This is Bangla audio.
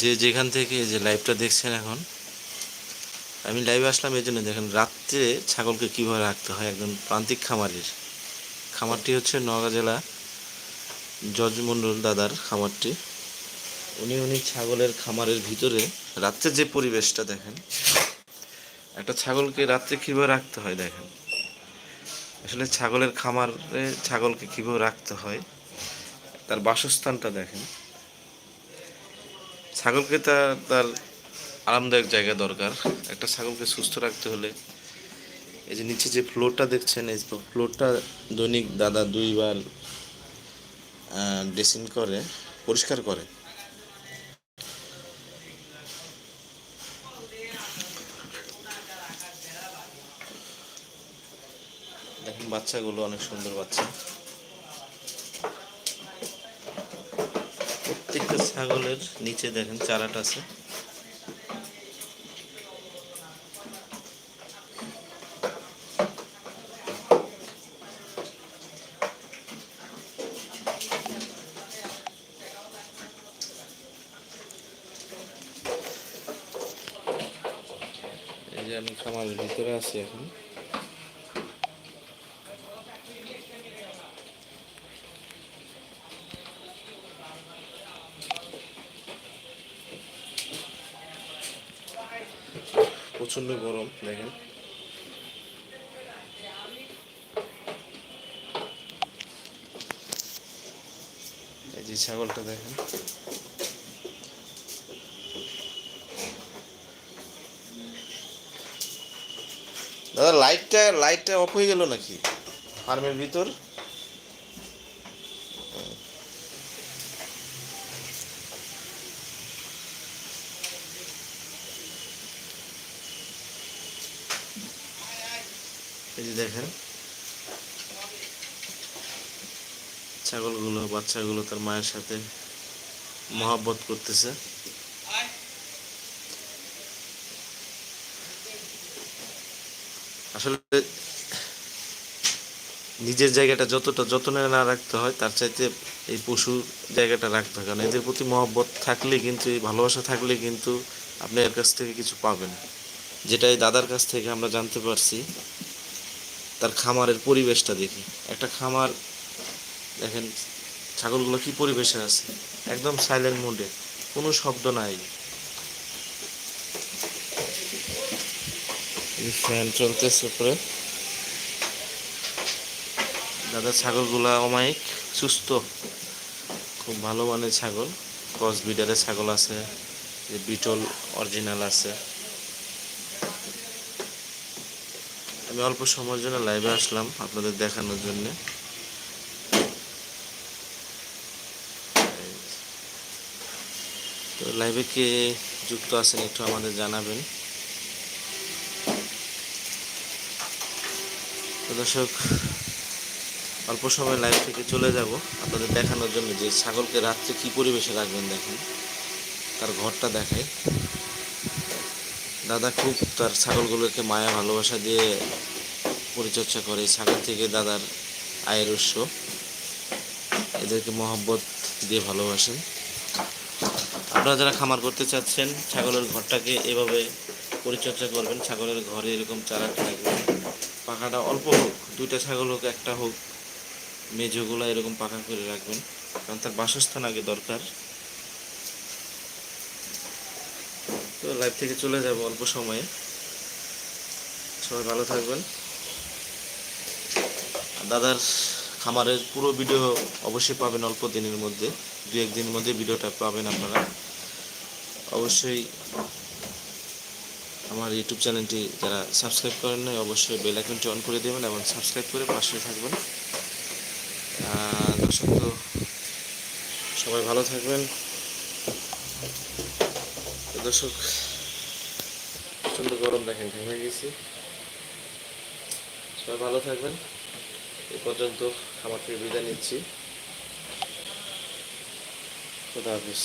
যে যেখান থেকে যে লাইভটা দেখছেন এখন, আমি লাইভে আসলাম এই জন্য দেখেন রাত্রে ছাগলকে কীভাবে রাখতে হয় একদম প্রান্তিক খামারের। খামারটি হচ্ছে নওগাঁ জেলা জজমন্ডল দাদার খামারটি। উনি উনি ছাগলের খামারের ভিতরে রাত্রে যে পরিবেশটা দেখেন, একটা ছাগলকে রাত্রে কীভাবে রাখতে হয় দেখেন। আসলে ছাগলের খামারে ছাগলকে কীভাবে রাখতে হয়, তার বাসস্থানটা দেখেন। ছাগলকে তার তার আরামদায়ক জায়গা দরকার। একটা ছাগলকে সুস্থ রাখতে হলে এই যে নিচে যে ফ্লোরটা দেখছেন, এই ফ্লোরটা দৈনিক দাদা দুইবার ড্রেসিং করে, পরিষ্কার করে। দেখেন বাচ্চাগুলো অনেক সুন্দর বাচ্চা। ছাগলের নিচে দেখেন চারাটা আছে। আমি খামারের ভিতরে আছি এখন। প্রচণ্ড গরম, দেখেন। এই যে ছাগলটা দেখেন। দাদা লাইটটা লাইটটা অফ হয়ে গেল নাকি? ফার্মের ভিতর? দেখেন। ছাগলগুলো, বাচ্চাগুলো তার মায়ের সাথে মহাব্বত করতেছে। আসলে নিজের জায়গাটা যতটা যত্নে না রাখতে হয়, তার চাইতে এই পশু জায়গাটা রাখতে হয়। কারণ এদের প্রতি মহব্বত থাকলে কিন্তু, এই ভালোবাসা থাকলে কিন্তু আপনি এর কাছ থেকে কিছু পাবেন। যেটা এই দাদার কাছ থেকে আমরা জানতে পারছি তার খামারের পরিবেশটা দেখি। একটা খামার, দেখেন ছাগলগুলো কি পরিবেশে আছে? একদম সাইলেন্ট মোডে কোনো শব্দ নাই। ফ্যান চলতেছে উপরে। দাদা, ছাগলগুলা অমায়িক, সুস্থ। খুব ভালো মানের ছাগল। ক্রস ছাগল আছে বিটল অরিজিনাল আছে। আমি অল্প সময়ের জন্য লাইভে আসলাম আপনাদের দেখানোর জন্য। তো লাইভে কে যুক্ত আছেন একটু আমাদের জানাবেন। তো দর্শক, অল্প সময় লাইভ থেকে চলে যাব আপনাদের দেখানোর জন্য যে ছাগলকে রাত্রে কি পরিবেশে রাখবেন দেখেন, তার ঘরটা দেখায় দাদা খুব তার ছাগলগুলোকে মায়া, ভালোবাসা দিয়ে পরিচর্যা করে। ছাগল থেকে দাদার আয়ের উৎস। এদেরকে মহব্বত দিয়ে ভালোবাসেন। আপনারা যারা খামার করতে চাচ্ছেন, ছাগলের ঘরটাকে এভাবে পরিচর্যা করবেন। ছাগলের ঘরে এরকম চারা রাখবেন। পাখাটা অল্প হোক, দুইটা ছাগল হোক, একটা হোক, মেঝোগুলো এরকম পাকা করে রাখবেন। কারণ তার বাসস্থান আগে দরকার। তো লাইভ থেকে চলে যাব অল্প সময়ে। সবাই ভালো থাকবেন। দাদার খামারের পুরো ভিডিও অবশ্যই পাবেন অল্প দিনের মধ্যে। দু একদিনের মধ্যে ভিডিওটা পাবেন আপনারা। অবশ্যই আমার ইউটিউব চ্যানেলটি যারা সাবস্ক্রাইব করেন নাই, অবশ্যই বেল আইকনটি অন করে দেবেন এবং সাবস্ক্রাইব করে পাশে থাকবেন। দর্শক তো সবাই ভালো থাকবেন। দর্শক প্রচণ্ড গরম দেখেন ঘেমে গেছি। সবাই ভালো থাকবেন। এ পর্যন্ত থেকে বিদায় নিচ্ছি। খুদা হাফিজ।